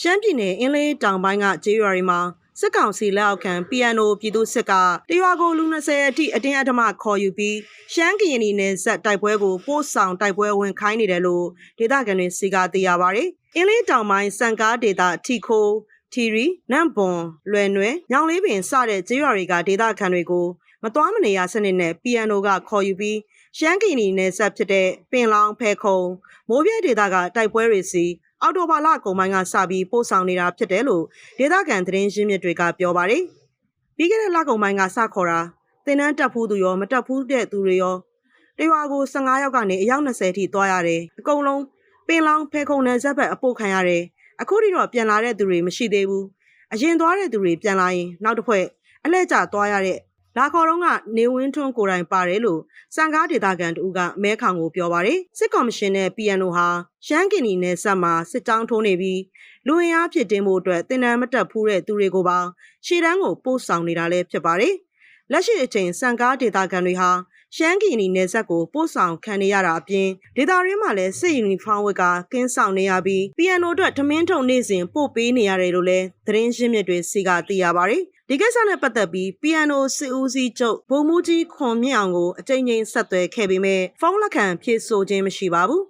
ရှမ်းပြည်နယ်အင်းလေးတောင်ပိုင်းကကျေးရွာတွေမှာစစ်ကောင်စီလက်အောက်ခံ PNO ပြည်သူစစ်ကတရွာကိုလူ20အထိအတင်းအဓမ္မခေါ်ယူပြီးရှမ်းကရင်ပြည်နယ်ဆက်တိုက်ပွဲကိုပို့ဆောင်တိုက်ပွဲဝင်ခိုင်းနေတယ်လို့ဒေသခံတွေစီကသိရပါဗျ။အင်းလေးတောင်ပိုင်းစံကားဒေသထီခိုးထီရီနမ်ပွန်လွယ်နွယ်ညောင်လေးပင်စတဲ့ကျေးရွာတွေကဒေသခံတွေကိုမတော်မနေရစနစ်နဲ့ PNO ကခေါ်ယူပြီးရှမ်းကရင်ပြည်နယ်ဆက်ဖြစ်တဲ့ပင်လောင်ဖဲခုံမိုးပြဲဒေသကတိုက်ပွဲတွေစီ အော်တိုဘာလကုန်ပိုင်းကစပြီးပို့ဆောင်နေတာဖြစ်တယ်လို့ဒေသခံသတင်းရင်းမြစ်တွေကပြောပါတယ်။ပြီးခဲ့တဲ့လကုန်ပိုင်းကစခေါ်တာတင်နန်းတက်ဖူးသူရောမတက်ဖူးတဲ့သူတွေရောတရွာကို15ယောက်ကနေအယောက်20ထိသွားရတယ်။အကုန်လုံးပင်လောင်ဖဲခုံနယ်ဆက်ဘက်အပို့ခံရတယ်။အခုထိတော့ပြန်လာတဲ့သူတွေမရှိသေးဘူး။အရင်သွားတဲ့သူတွေပြန်လာရင်နောက်တစ်ဖွဲ့အလဲကျသွားရတဲ့ လာခေါ်တော့ကနေဝင်းထွန်းကိုယ်တိုင်ပါတယ်လို့စံကားဒေတာကန်တူကမဲခေါင်ကိုပြောပါတယ်စစ်ကော်မရှင်နဲ့ PNO ဟာရှမ်းကင်နီနယ်ဆက်မှာစစ်တောင်းထိုးနေပြီးလူဝင်အားဖြစ်တင်မှုအတွက်တင်နန်းမတက်ဖူးတဲ့သူတွေကိုပါရှေ့တန်းကိုပို့ဆောင်နေတာလည်းဖြစ်ပါတယ်လက်ရှိအချိန်စံကားဒေတာကန်တွေဟာ ရှမ်းကင်နီနယ်ဆက်ကိုပို့ဆောင်ခံနေရတာအပြင်ဒေတာရင်းမှာလည်းစစ်ယူနီဖောင်းဝတ်ကကင်းဆောင်နေရပြီး PNO အတွက်ထမင်းထုံနေစဉ်ပို့ပေးနေရတယ်လို့လည်းသတင်းရှင်းမြစ်တွေစီကသိရပါတယ်ဒီကိစ္စနဲ့ပတ်သက်ပြီး PNO စစ်ဦးစီးချုပ်ဗိုလ်မှူးကြီးခွန်မြင့်အောင်ကိုအကြိမ်ကြိမ်ဆက်သွယ်ခဲ့ပေမဲ့ဖုန်းလက်ခံဖြေဆိုခြင်းမရှိပါဘူး